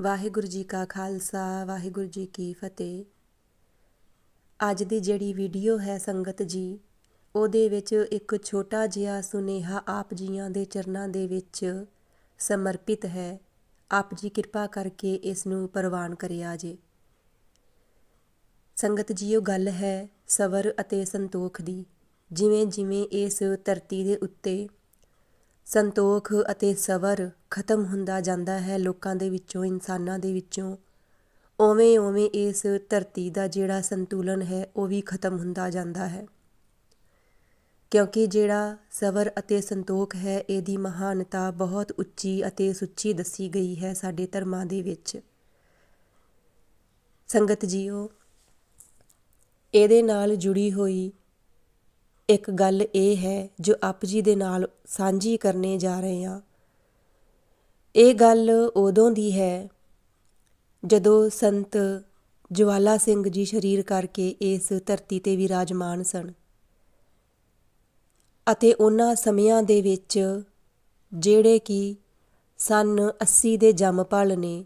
ਵਾਹਿਗੁਰੂ ਜੀ ਕਾ ਖਾਲਸਾ, ਵਾਹਿਗੁਰੂ ਜੀ ਕੀ ਫਤਿਹ। ਅੱਜ ਦੀ ਜਿਹੜੀ ਵੀਡੀਓ ਹੈ ਸੰਗਤ ਜੀ, ਉਹਦੇ ਵਿੱਚ ਇੱਕ ਛੋਟਾ ਜਿਹਾ ਸੁਨੇਹਾ ਆਪ ਜੀਆਂ ਦੇ ਚਰਨਾਂ ਦੇ ਵਿੱਚ ਸਮਰਪਿਤ ਹੈ। ਆਪ ਜੀ ਕਿਰਪਾ ਕਰਕੇ ਇਸ ਨੂੰ ਪ੍ਰਵਾਨ ਕਰਿਆ ਜੇ। ਸੰਗਤ ਜੀ ਉਹ ਗੱਲ ਹੈ ਸਬਰ ਅਤੇ ਸੰਤੋਖ ਦੀ। ਜਿਵੇਂ ਜਿਵੇਂ ਇਸ ਧਰਤੀ ਦੇ ਉੱਤੇ ਸੰਤੋਖ ਅਤੇ ਸਬਰ ਖਤਮ ਹੁੰਦਾ ਜਾਂਦਾ ਹੈ ਲੋਕਾਂ ਦੇ ਵਿੱਚੋਂ, ਇਨਸਾਨਾਂ ਦੇ ਵਿੱਚੋਂ। ਉਵੇਂ ਉਵੇਂ ਇਸ ਧਰਤੀ ਦਾ ਜਿਹੜਾ ਸੰਤੁਲਨ ਹੈ, ਉਹ ਵੀ ਖਤਮ ਹੁੰਦਾ ਜਾਂਦਾ ਹੈ। ਕਿਉਂਕਿ ਜਿਹੜਾ ਸਬਰ ਅਤੇ ਸੰਤੋਖ ਹੈ, ਇਹਦੀ ਮਹਾਨਤਾ ਬਹੁਤ ਉੱਚੀ ਅਤੇ ਸੁੱਚੀ ਦੱਸੀ ਗਈ ਹੈ ਸਾਡੇ ਧਰਮਾਂ ਦੇ ਵਿੱਚ। ਸੰਗਤ ਜੀਓ, ਇਹਦੇ ਨਾਲ ਜੁੜੀ ਹੋਈ ਇੱਕ ਗੱਲ ਇਹ ਹੈ ਜੋ ਆਪ ਜੀ ਦੇ ਨਾਲ ਸਾਂਝੀ ਕਰਨੇ ਜਾ ਰਹੇ ਹਾਂ। ਇਹ ਗੱਲ ਉਦੋਂ ਦੀ ਹੈ ਜਦੋਂ ਸੰਤ ਜਵਾਲਾ ਸਿੰਘ ਜੀ ਸ਼ਰੀਰ ਕਰਕੇ ਇਸ ਧਰਤੀ ਤੇ ਵਿਰਾਜਮਾਨ ਸਨ ਅਤੇ ਉਹਨਾਂ ਸਮਿਆਂ ਦੇ ਵਿੱਚ ਜਿਹੜੇ ਕਿ ਸਨ 80 ਦੇ ਜੰਮ ਪਲ ਨੇ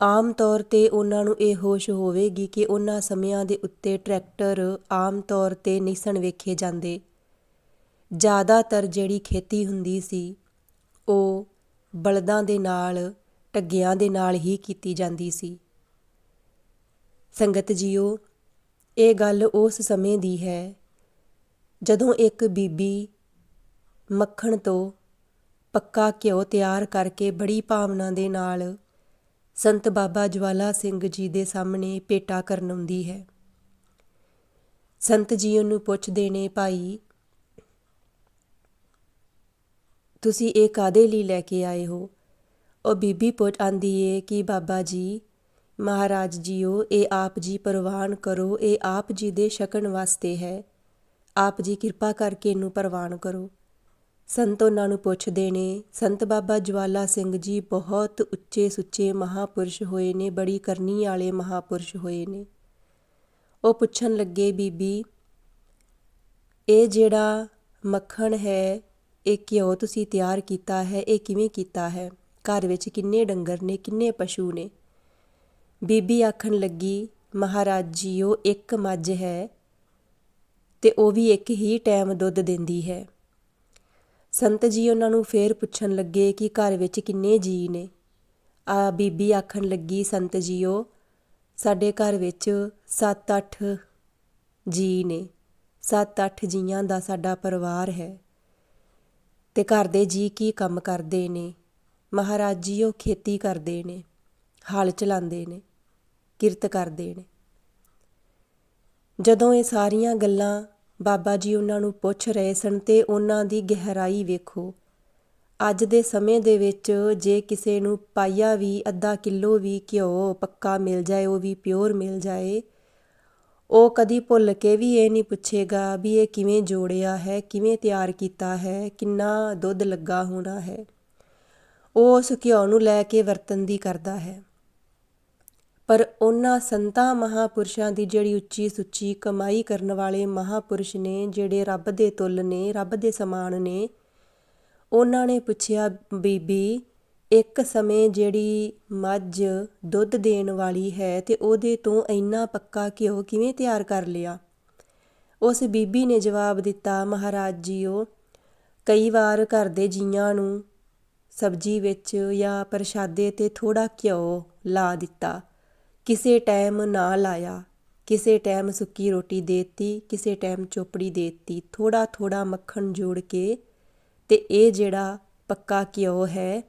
ਆਮ ਤੌਰ ਤੇ ਉਹਨਾਂ ਨੂੰ ਇਹ ਹੋਸ਼ ਹੋਵੇਗੀ ਕਿ ਉਹਨਾਂ ਸਮਿਆਂ ਦੇ ਉੱਤੇ ਟਰੈਕਟਰ ਆਮ ਤੌਰ ਤੇ ਨਹੀਂ ਸਨ ਵੇਖੇ ਜਾਂਦੇ। ਜ਼ਿਆਦਾਤਰ ਜਿਹੜੀ ਖੇਤੀ ਹੁੰਦੀ ਸੀ, ਉਹ ਬਲਦਾਂ ਦੇ ਨਾਲ, ਟੱਗਿਆਂ ਦੇ ਨਾਲ ਹੀ ਕੀਤੀ ਜਾਂਦੀ ਸੀ। ਸੰਗਤ ਜੀਓ, ਇਹ ਗੱਲ ਉਸ ਸਮੇਂ ਦੀ ਹੈ ਜਦੋਂ ਇੱਕ ਬੀਬੀ ਮੱਖਣ ਤੋਂ ਪੱਕਾ ਘਿਓ ਤਿਆਰ ਕਰਕੇ ਬੜੀ ਭਾਵਨਾ ਦੇ ਨਾਲ ਸੰਤ ਬਾਬਾ ਜਵਾਲਾ ਸਿੰਘ ਜੀ ਦੇ ਸਾਹਮਣੇ ਪੇਟਾ ਕਰਨ ਆਉਂਦੀ ਹੈ। ਸੰਤ ਜੀ ਉਹਨੂੰ ਪੁੱਛਦੇ ਨੇ, ਭਾਈ, ਤੁਸੀਂ ਇਹ ਕਾਦੇ ਲਈ ਲੈ ਕੇ ਆਏ ਹੋ? ਉਹ ਬੀਬੀ ਪੁੱਛ ਆਂਦੀ ਏ ਕਿ, ਬਾਬਾ ਜੀ, ਮਹਾਰਾਜ ਜੀਓ, ਇਹ ਆਪ ਜੀ ਪ੍ਰਵਾਨ ਕਰੋ, ਇਹ ਆਪ ਜੀ ਦੇ ਛਕਣ ਵਾਸਤੇ ਹੈ। ਆਪ ਜੀ ਕਿਰਪਾ ਕਰਕੇ ਇਹਨੂੰ ਪ੍ਰਵਾਨ ਕਰੋ। ਸੰਤ ਉਹਨਾਂ ਨੂੰ ਪੁੱਛਦੇ ਨੇ, ਸੰਤ ਬਾਬਾ ਜਵਾਲਾ ਸਿੰਘ ਜੀ ਬਹੁਤ ਉੱਚੇ ਸੁੱਚੇ ਮਹਾਪੁਰਸ਼ ਹੋਏ ਨੇ, ਬੜੀ ਕਰਨੀ ਵਾਲੇ ਮਹਾਪੁਰਸ਼ ਹੋਏ ਨੇ। ਉਹ ਪੁੱਛਣ ਲੱਗੇ, ਬੀਬੀ, ਇਹ ਜਿਹੜਾ ਮੱਖਣ ਹੈ, ਇਹ ਘਿਓ ਤੁਸੀਂ ਤਿਆਰ ਕੀਤਾ ਹੈ, ਇਹ ਕਿਵੇਂ ਕੀਤਾ ਹੈ? ਘਰ ਵਿੱਚ ਕਿੰਨੇ ਡੰਗਰ ਨੇ, ਕਿੰਨੇ ਪਸ਼ੂ ਨੇ? ਬੀਬੀ ਆਖਣ ਲੱਗੀ, ਮਹਾਰਾਜ ਜੀਓ, ਇੱਕ ਮੱਝ ਹੈ ਤੇ ਉਹ ਵੀ ਇੱਕ ਹੀ ਟਾਈਮ ਦੁੱਧ ਦਿੰਦੀ ਹੈ। ਸੰਤ ਜੀ ਉਹਨਾਂ ਨੂੰ ਫੇਰ ਪੁੱਛਣ ਲੱਗੇ ਕਿ ਘਰ ਵਿੱਚ ਕਿੰਨੇ ਜੀ ਨੇ। ਆ ਬੀਬੀ ਆਖਣ ਲੱਗੀ, ਸੰਤ ਜੀਓ, ਸਾਡੇ ਘਰ ਵਿੱਚ 7-8 ਜੀ ਨੇ। 7-8 ਜੀਆਂ ਦਾ ਸਾਡਾ ਪਰਿਵਾਰ ਹੈ। ਤੇ ਘਰ ਦੇ ਜੀ ਕੀ ਕੰਮ ਕਰਦੇ ਨੇ? ਮਹਾਰਾਜ ਜੀ ਉਹ ਖੇਤੀ ਕਰਦੇ ਨੇ, ਹਲ ਚਲਾਉਂਦੇ ਨੇ, ਕਿਰਤ ਕਰਦੇ ਨੇ। ਜਦੋਂ ਇਹ ਸਾਰੀਆਂ ਗੱਲਾਂ ਬਾਬਾ ਜੀ ਉਹਨਾਂ ਨੂੰ ਪੁੱਛ ਰਹੇ ਸਨ ਤੇ ਉਹਨਾਂ ਦੀ ਗਹਿਰਾਈ ਵੇਖੋ। ਅੱਜ ਦੇ ਸਮੇਂ ਦੇ ਵਿੱਚ ਜੇ ਕਿਸੇ ਨੂੰ ਪਾਇਆ ਵੀ, ਅੱਧਾ ਕਿਲੋ ਵੀ ਘਿਓ ਪੱਕਾ ਮਿਲ ਜਾਏ, ਉਹ ਵੀ ਪਿਓਰ ਮਿਲ ਜਾਏ, ਉਹ ਕਦੀ ਭੁੱਲ ਕੇ ਵੀ ਇਹ ਨਹੀਂ ਪੁੱਛੇਗਾ ਵੀ ਇਹ ਕਿਵੇਂ ਜੋੜਿਆ ਹੈ, ਕਿਵੇਂ ਤਿਆਰ ਕੀਤਾ ਹੈ, ਕਿੰਨਾ ਦੁੱਧ ਲੱਗਾ ਹੋਣਾ ਹੈ। ਉਹ ਉਸ ਘਿਓ ਨੂੰ ਲੈ ਕੇ ਵਰਤਨ ਦੀ ਕਰਦਾ ਹੈ। ਪਰ ਉਹਨਾਂ ਸੰਤਾਂ ਮਹਾਪੁਰਸ਼ਾਂ ਦੀ ਜਿਹੜੀ ਉੱਚੀ ਸੁੱਚੀ ਕਮਾਈ ਕਰਨ ਵਾਲੇ ਮਹਾਪੁਰਸ਼ ਨੇ, ਜਿਹੜੇ ਰੱਬ ਦੇ ਤੁਲ ਨੇ, ਰੱਬ ਦੇ ਸਮਾਨ ਨੇ, ਉਹਨਾਂ ਨੇ ਪੁੱਛਿਆ, ਬੀਬੀ, ਇੱਕ ਸਮੇਂ ਜਿਹੜੀ ਮੱਝ ਦੁੱਧ ਦੇਣ ਵਾਲੀ ਹੈ ਤੇ ਉਹਦੇ ਤੋਂ ਇੰਨਾ ਪੱਕਾ ਘਿਓ ਕਿਵੇਂ ਤਿਆਰ ਕਰ ਲਿਆ? ਉਸ ਬੀਬੀ ਨੇ ਜਵਾਬ ਦਿੱਤਾ, ਮਹਾਰਾਜ ਜੀਓ, ਕਈ ਵਾਰ ਘਰ ਦੇ ਜੀਆਂ ਨੂੰ ਸਬਜ਼ੀ ਵਿੱਚ ਜਾਂ ਪ੍ਰਸ਼ਾਦੇ ਤੇ ਥੋੜਾ ਘਿਓ ਲਾ ਦਿੱਤਾ। ਕਿਸੇ ਟਾਈਮ ਨਾਲ ਆਇਆ ਕਿਸੇ ਟਾਈਮ ਸੁੱਕੀ ਰੋਟੀ ਦੇਤੀ, ਕਿਸੇ ਟਾਈਮ ਚੋਪੜੀ ਦੇਤੀ ਥੋੜਾ ਥੋੜਾ ਮੱਖਣ ਜੋੜ ਕੇ ਤੇ ਇਹ ਜਿਹੜਾ ਪੱਕਾ ਘਿਓ ਹੈ,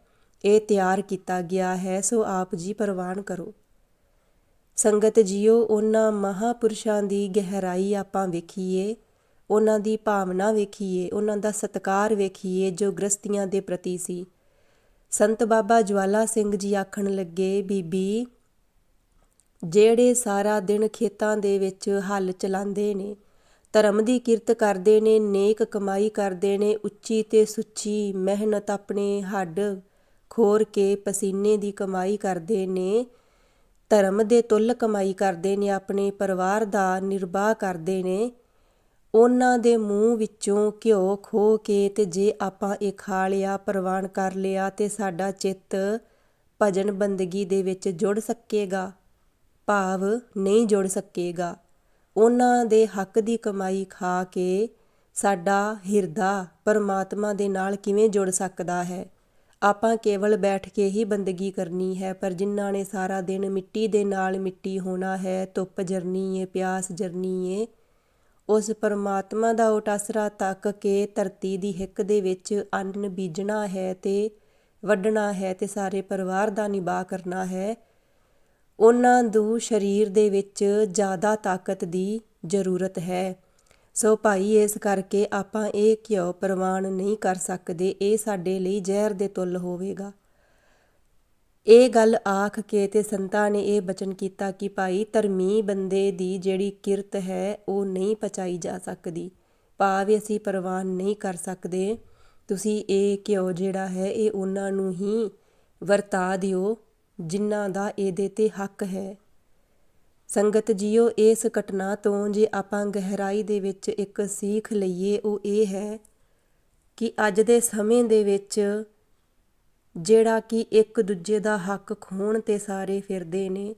ਇਹ ਤਿਆਰ ਕੀਤਾ ਗਿਆ ਹੈ, ਸੋ ਆਪ ਜੀ ਪ੍ਰਵਾਨ ਕਰੋ। ਸੰਗਤ ਜੀਓ, ਉਹਨਾਂ ਮਹਾਪੁਰਸ਼ਾਂ ਦੀ ਗਹਿਰਾਈ ਆਪਾਂ ਵੇਖੀਏ, ਉਹਨਾਂ ਦੀ ਭਾਵਨਾ ਵੇਖੀਏ, ਉਹਨਾਂ ਦਾ ਸਤਕਾਰ ਵੇਖੀਏ ਜੋ ਗ੍ਰਸਤੀਆਂ ਦੇ ਪ੍ਰਤੀ ਸੀ। ਸੰਤ ਬਾਬਾ ਜਵਾਲਾ ਸਿੰਘ ਜੀ ਆਖਣ ਲੱਗੇ, ਬੀਬੀ ਜਿਹੜੇ ਸਾਰਾ ਦਿਨ ਖੇਤਾਂ ਦੇ ਵਿੱਚ ਹੱਲ ਚਲਾਉਂਦੇ ਨੇ, ਧਰਮ ਦੀ ਕਿਰਤ ਕਰਦੇ ਨੇ, ਨੇਕ ਕਮਾਈ ਕਰਦੇ ਨੇ, ਉੱਚੀ ਤੇ ਸੁੱਚੀ ਮਿਹਨਤ ਆਪਣੇ ਹੱਡ ਖੋਰ ਕੇ ਪਸੀਨੇ ਦੀ ਕਮਾਈ ਕਰਦੇ ਨੇ, ਧਰਮ ਦੇ ਤੁੱਲ ਕਮਾਈ ਕਰਦੇ ਨੇ, ਆਪਣੇ ਪਰਿਵਾਰ ਦਾ ਨਿਰਵਾਹ ਕਰਦੇ ਨੇ, ਉਹਨਾਂ ਦੇ ਮੂੰਹ ਵਿੱਚੋਂ ਘਿਓ ਖੋ ਕੇ ਤੇ ਜੇ ਆਪਾਂ ਇਹ ਖਾ ਲਿਆ, ਪ੍ਰਵਾਨ ਕਰ ਲਿਆ ਤੇ ਸਾਡਾ ਚਿੱਤ ਭਜਨ ਬੰਦਗੀ ਦੇ ਵਿੱਚ ਜੁੜ ਸਕੇਗਾ। ਭਾਵ ਨਹੀਂ ਜੁੜ ਸਕੇਗਾ। ਉਹਨਾਂ ਦੇ ਹੱਕ ਦੀ ਕਮਾਈ ਖਾ ਕੇ ਸਾਡਾ ਹਿਰਦਾ ਪਰਮਾਤਮਾ ਦੇ ਨਾਲ ਕਿਵੇਂ ਜੁੜ ਸਕਦਾ ਹੈ? ਆਪਾਂ ਕੇਵਲ ਬੈਠ ਕੇ ਹੀ ਬੰਦਗੀ ਕਰਨੀ ਹੈ, ਪਰ ਜਿਨ੍ਹਾਂ ਨੇ ਸਾਰਾ ਦਿਨ ਮਿੱਟੀ ਦੇ ਨਾਲ ਮਿੱਟੀ ਹੋਣਾ ਹੈ, ਧੁੱਪ ਜਰਨੀ ਏ ਪਿਆਸ ਜਰਨੀ ਏ ਉਸ ਪਰਮਾਤਮਾ ਦਾ ਓਟ ਆਸਰਾ ਤੱਕ ਕੇ ਧਰਤੀ ਦੀ ਹਿੱਕ ਦੇ ਵਿੱਚ ਅੰਨ ਬੀਜਣਾ ਹੈ ਤੇ ਵੱਢਣਾ ਹੈ ਤੇ ਸਾਰੇ ਪਰਿਵਾਰ ਦਾ ਨਿਭਾ ਕਰਨਾ ਹੈ ਉਹਨਾਂ ਨੂੰ ਸਰੀਰ ਦੇ ਵਿੱਚ ਜ਼ਿਆਦਾ ਤਾਕਤ ਦੀ ਜ਼ਰੂਰਤ ਹੈ। ਸੋ ਭਾਈ, ਇਸ ਕਰਕੇ ਆਪਾਂ ਇਹ ਘਿਓ ਪ੍ਰਵਾਨ ਨਹੀਂ ਕਰ ਸਕਦੇ। ਇਹ ਸਾਡੇ ਲਈ ਜ਼ਹਿਰ ਦੇ ਤੁੱਲ ਹੋਵੇਗਾ। ਇਹ ਗੱਲ ਆਖ ਕੇ ਤੇ ਸੰਤਾਂ ਨੇ ਇਹ ਬਚਨ ਕੀਤਾ ਕਿ ਭਾਈ, ਧਰਮੀ ਬੰਦੇ ਦੀ ਜਿਹੜੀ ਕਿਰਤ ਹੈ, ਉਹ ਨਹੀਂ ਪਚਾਈ ਜਾ ਸਕਦੀ। ਭਾਵ ਅਸੀਂ ਪ੍ਰਵਾਨ ਨਹੀਂ ਕਰ ਸਕਦੇ। ਤੁਸੀਂ ਇਹ ਘਿਓ ਜਿਹੜਾ ਹੈ, ਇਹ ਉਹਨਾਂ ਨੂੰ ਹੀ ਵਰਤਾ ਦਿਓ। ਜਿਨ੍ਹਾਂ ਦਾ ਇਹਦੇ ਤੇ ਹੱਕ ਹੈ। ਸੰਗਤ ਜੀਓ, ਇਸ ਘਟਨਾ ਤੋਂ ਜੇ ਆਪਾਂ ਗਹਿਰਾਈ ਦੇ ਵਿੱਚ ਇੱਕ ਸੀਖ ਲਈਏ, ਉਹ ਇਹ ਹੈ ਕਿ ਅੱਜ ਦੇ ਸਮੇਂ ਦੇ ਵਿੱਚ ਜਿਹੜਾ ਕਿ ਇੱਕ ਦੂਜੇ ਦਾ ਹੱਕ ਖੋਣ ਤੇ ਸਾਰੇ ਫਿਰਦੇ ਨੇ।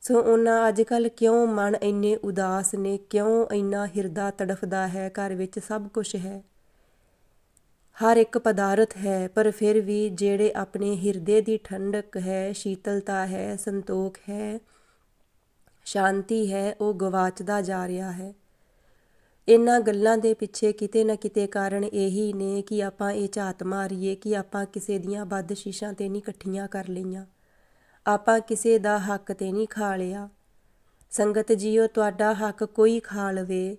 ਸੋ ਉਹਨਾਂ ਅੱਜ ਕੱਲ ਕਿਉਂ ਮਨ ਇੰਨੇ ਉਦਾਸ ਨੇ, ਕਿਉਂ ਇੰਨਾ ਹਿਰਦਾ ਤੜਫਦਾ ਹੈ, ਘਰ ਵਿੱਚ ਸਭ ਕੁਝ ਹੈ। ਹਰ ਇੱਕ ਪਦਾਰਥ ਹੈ, ਪਰ ਫਿਰ ਵੀ ਜਿਹੜੇ ਆਪਣੇ ਹਿਰਦੇ ਦੀ ਠੰਡਕ ਹੈ, ਸ਼ੀਤਲਤਾ ਹੈ, ਸੰਤੋਖ ਹੈ, ਸ਼ਾਂਤੀ ਹੈ, ਉਹ ਗਵਾਚਦਾ ਜਾ ਰਿਹਾ ਹੈ। ਇਹਨਾਂ ਗੱਲਾਂ ਦੇ ਪਿੱਛੇ ਕਿਤੇ ਨਾ ਕਿਤੇ ਕਾਰਨ ਇਹੀ ਨੇ ਕਿ ਆਪਾਂ ਇਹ ਝਾਤ ਮਾਰੀਏ ਕਿ ਆਪਾਂ ਕਿਸੇ ਦੀਆਂ ਬਦਸ਼ੀਸ਼ਾਂ ਤੇ ਨਹੀਂ ਇਕੱਠੀਆਂ ਕਰ ਲਈਆਂ। ਆਪਾਂ ਕਿਸੇ ਦਾ ਹੱਕ ਤੇ ਨਹੀਂ ਖਾ ਲਿਆ। ਸੰਗਤ ਜੀਓ, ਤੁਹਾਡਾ ਹੱਕ ਕੋਈ ਖਾ ਲਵੇ,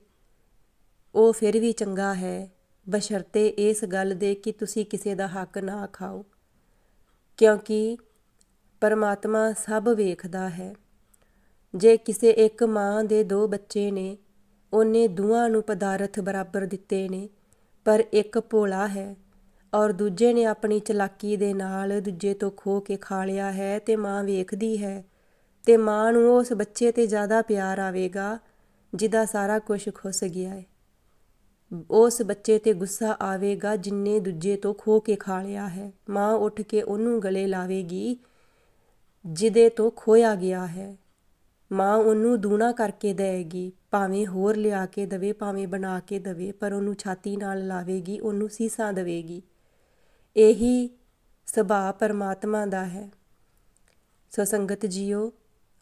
ਉਹ ਫਿਰ ਵੀ ਚੰਗਾ ਹੈ। ਬਸ਼ਰਤੇ ਇਸ ਗੱਲ ਦੇ ਕਿ ਤੁਸੀਂ ਕਿਸੇ ਦਾ ਹੱਕ ਨਾ ਖਾਓ, ਕਿਉਂਕਿ ਪਰਮਾਤਮਾ ਸਭ ਵੇਖਦਾ ਹੈ। ਜੇ ਕਿਸੇ ਇੱਕ ਮਾਂ ਦੇ ਦੋ ਬੱਚੇ ਨੇ, ਉਹਨੇ ਦੋਵਾਂ ਨੂੰ ਪਦਾਰਥ ਬਰਾਬਰ ਦਿੱਤੇ ਨੇ, ਪਰ ਇੱਕ ਭੋਲਾ ਹੈ ਔਰ ਦੂਜੇ ਨੇ ਆਪਣੀ ਚਲਾਕੀ ਦੇ ਨਾਲ ਦੂਜੇ ਤੋਂ ਖੋ ਕੇ ਖਾ ਲਿਆ ਹੈ ਤੇ ਮਾਂ ਵੇਖਦੀ ਹੈ ਤੇ ਮਾਂ ਨੂੰ ਉਸ ਬੱਚੇ ਤੇ ਜ਼ਿਆਦਾ ਪਿਆਰ ਆਵੇਗਾ, ਜਿਹਦਾ ਸਾਰਾ ਕੁਝ ਖੁੱਸ ਗਿਆ ਹੈ। ਉਸ ਬੱਚੇ ਤੇ ਗੁੱਸਾ ਆਵੇਗਾ ਜਿੰਨੇ ਦੂਜੇ ਤੋਂ ਖੋ ਕੇ ਖਾ ਲਿਆ ਹੈ। ਮਾਂ ਉੱਠ ਕੇ ਉਹਨੂੰ ਗਲੇ ਲਾਵੇਗੀ ਜਿਹਦੇ ਤੋਂ ਖੋਇਆ ਗਿਆ ਹੈ। ਮਾਂ ਉਹਨੂੰ ਦੂਣਾ ਕਰਕੇ ਦੇਏਗੀ ਭਾਵੇਂ ਹੋਰ ਲਿਆ ਕੇ ਦਵੇ, ਭਾਵੇਂ ਬਣਾ ਕੇ ਦਵੇ, ਪਰ ਉਹਨੂੰ ਛਾਤੀ ਨਾਲ ਲਾਵੇਗੀ, ਉਹਨੂੰ ਸੀਸਾਂ ਦੇਵੇਗੀ। ਇਹੀ ਸੁਭਾਅ ਪਰਮਾਤਮਾ ਦਾ ਹੈ। ਸੋ ਸੰਗਤ ਜੀਓ,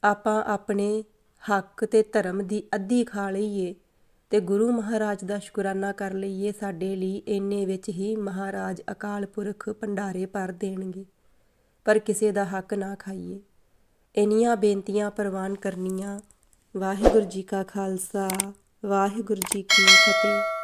ਆਪਾਂ ਆਪਣੇ ਹੱਕ ਤੇ ਧਰਮ ਦੀ ਅੱਧੀ ਖਾ ਲਈਏ। ਤੇ ਗੁਰੂ ਮਹਾਰਾਜ ਦਾ ਸ਼ੁਕਰਾਨਾ ਕਰ ਲਈਏ, ਸਾਡੇ ਲਈ ਇੰਨੇ ਵਿੱਚ ਹੀ ਮਹਾਰਾਜ ਅਕਾਲ ਪੁਰਖ ਭੰਡਾਰੇ ਭਰ ਦੇਣਗੇ। ਪਰ ਕਿਸੇ ਦਾ ਹੱਕ ਨਾ ਖਾਈਏ। ਇੰਨੀਆਂ ਬੇਨਤੀਆਂ ਪ੍ਰਵਾਨ ਕਰਨੀਆਂ। ਵਾਹਿਗੁਰੂ ਜੀ ਕਾ ਖਾਲਸਾ, ਵਾਹਿਗੁਰੂ ਜੀ ਕੀ ਫਤਿਹ।